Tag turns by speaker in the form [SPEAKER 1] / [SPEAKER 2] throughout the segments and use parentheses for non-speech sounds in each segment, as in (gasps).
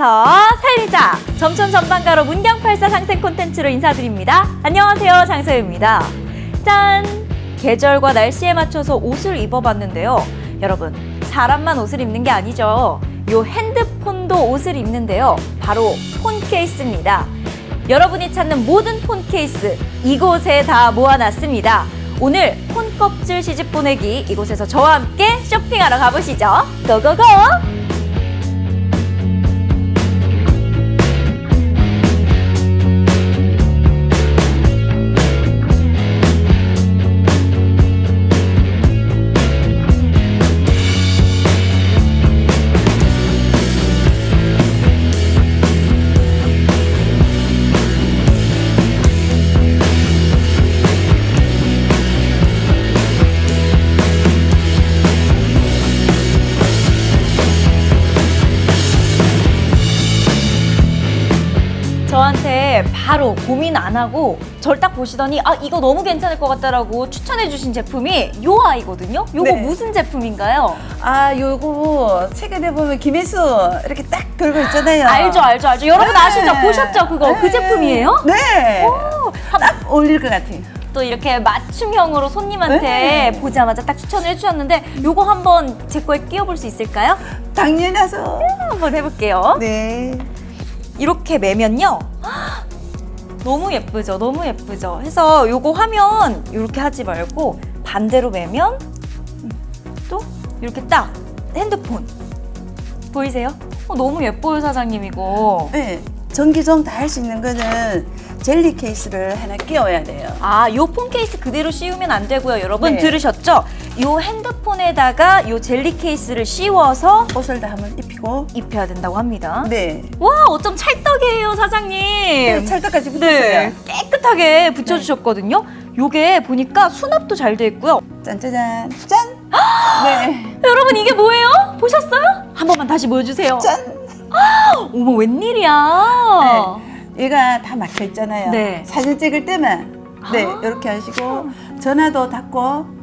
[SPEAKER 1] 살아서 살리자 점촌 전반가로 문경팔사 상생 콘텐츠로 인사드립니다. 안녕하세요 장소유입니다. 짠! 계절과 날씨에 맞춰서 옷을 입어봤는데요. 여러분 사람만 옷을 입는 게 아니죠. 요 핸드폰도 옷을 입는데요. 바로 폰 케이스입니다. 여러분이 찾는 모든 폰 케이스 이곳에 다 모아놨습니다. 오늘 폰 껍질 시집 보내기 이곳에서 저와 함께 쇼핑하러 가보시죠. 고고고! 저한테 바로 고민 안 하고 절 딱 보시더니 아 이거 너무 괜찮을 것 같다라고 추천해 주신 제품이 요 아이거든요. 요거
[SPEAKER 2] 네.
[SPEAKER 1] 무슨 제품인가요?
[SPEAKER 2] 아, 요거 최근에 보면 김혜수 이렇게 딱 걸고 있잖아요.
[SPEAKER 1] 알죠 알죠 알죠. 여러분
[SPEAKER 2] 네.
[SPEAKER 1] 아시죠? 보셨죠 그거 그
[SPEAKER 2] 네.
[SPEAKER 1] 제품이에요?
[SPEAKER 2] 네.
[SPEAKER 1] 오, 한-
[SPEAKER 2] 딱 어울릴 것 같아요.
[SPEAKER 1] 또 이렇게 맞춤형으로 손님한테
[SPEAKER 2] 네.
[SPEAKER 1] 보자마자 딱 추천을 해주셨는데 요거 한번 제 거에 끼워볼 수 있을까요?
[SPEAKER 2] 당연하죠.
[SPEAKER 1] 한번 해볼게요.
[SPEAKER 2] 네.
[SPEAKER 1] 이렇게 매면요. (gasps) 너무 예쁘죠? 너무 예쁘죠? 해서 요거 화면 이렇게 하지 말고 반대로 매면 또 이렇게 딱 핸드폰 보이세요? 어, 너무 예뻐요 사장님 이거.
[SPEAKER 2] 네. 전기종 다 할 수 있는 거는 젤리 케이스를 하나 끼워야 돼요.
[SPEAKER 1] 아, 요 폰 케이스 그대로 씌우면 안 되고요, 여러분
[SPEAKER 2] 네.
[SPEAKER 1] 들으셨죠? 요 핸드폰에다가 요 젤리 케이스를 씌워서
[SPEAKER 2] 옷을 다 한번 입히고.
[SPEAKER 1] 입혀야 된다고 합니다.
[SPEAKER 2] 네.
[SPEAKER 1] 와, 어쩜 찰떡이에요, 사장님.
[SPEAKER 2] 네, 찰떡까지 붙었어요.
[SPEAKER 1] 네, 깨끗하게 붙여 주셨거든요. 요게 보니까 수납도 잘 돼 있고요.
[SPEAKER 2] 짠짜잔. 짠. (gasps) 네.
[SPEAKER 1] 여러분 이게 뭐예요? 보셨어요? 한 번만 다시 보여 주세요.
[SPEAKER 2] 짠.
[SPEAKER 1] 어머 웬일이야?
[SPEAKER 2] 얘가 다 막혀 있잖아요.
[SPEAKER 1] 네.
[SPEAKER 2] 사진 찍을 때만 네
[SPEAKER 1] 아.
[SPEAKER 2] 이렇게 하시고 전화도 닫고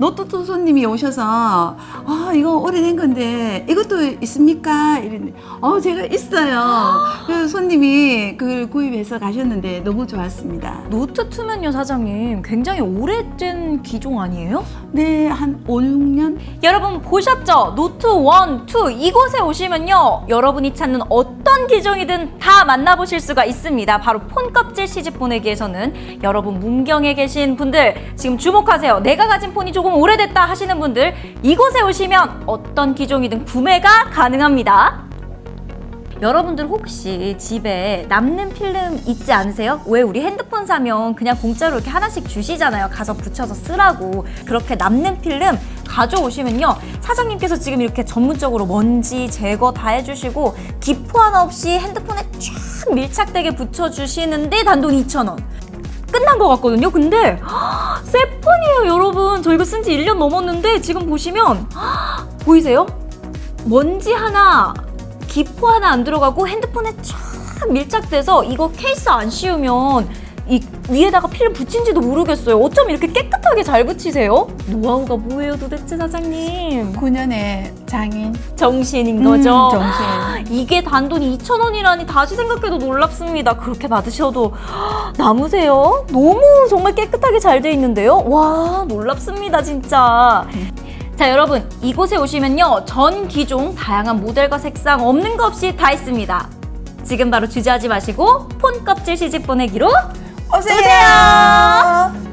[SPEAKER 2] 노트북 손님이 오셔서 아 이거 오래된 건데 이것도 있습니까? 이랬는데 어 제가 있어요. 그래서 손님이 그걸 구입해서 가셨는데 너무 좋았습니다.
[SPEAKER 1] 노트 2면요 사장님 굉장히 오래된 기종 아니에요?
[SPEAKER 2] 네, 한 5, 6년?
[SPEAKER 1] 여러분 보셨죠? 노트 1, 2 이곳에 오시면요 여러분이 찾는 어떤 기종이든 다 만나보실 수가 있습니다. 바로 폰 껍질 시집 보내기에서는 여러분 문경에 계신 분들 지금 주목하세요. 내가 가진 폰이 조금 오래됐다 하시는 분들 이곳에 오시면 어떤 기종이든 구매가 가능합니다 여러분들 혹시 집에 남는 필름 있지 않으세요? 왜 우리 핸드폰 사면 그냥 공짜로 이렇게 하나씩 주시잖아요. 가서 붙여서 쓰라고. 그렇게 남는 필름 가져오시면요. 사장님께서 지금 이렇게 전문적으로 먼지 제거 다 해주시고 기포 하나 없이 핸드폰에 쫙 밀착되게 붙여주시는데 단돈 2,000원. 끝난 것 같거든요. 근데 헉, 새 폰이에요, 여러분. 저 이거 쓴 지 1년 넘었는데 지금 보시면 헉, 보이세요? 먼지 하나, 기포 하나 안 들어가고 핸드폰에 쫙 밀착돼서 이거 케이스 안 씌우면 이 위에다가 필름 붙인지도 모르겠어요. 어쩜 이렇게 깨끗하게 잘 붙이세요? 노하우가 뭐예요, 도대체 사장님?
[SPEAKER 2] 9년의 장인.
[SPEAKER 1] 정신인 거죠.
[SPEAKER 2] 음, 정신.
[SPEAKER 1] 이게 단돈이 2,000원이라니 다시 생각해도 놀랍습니다. 그렇게 받으셔도 남으세요? 너무 정말 깨끗하게 잘 돼 있는데요? 와, 놀랍습니다, 진짜. 자, 여러분, 이곳에 오시면요. 전 기종 다양한 모델과 색상 없는 거 없이 다 있습니다. 지금 바로 주저하지 마시고 폰 껍질 시집 보내기로
[SPEAKER 2] 오세요.
[SPEAKER 1] 오세요.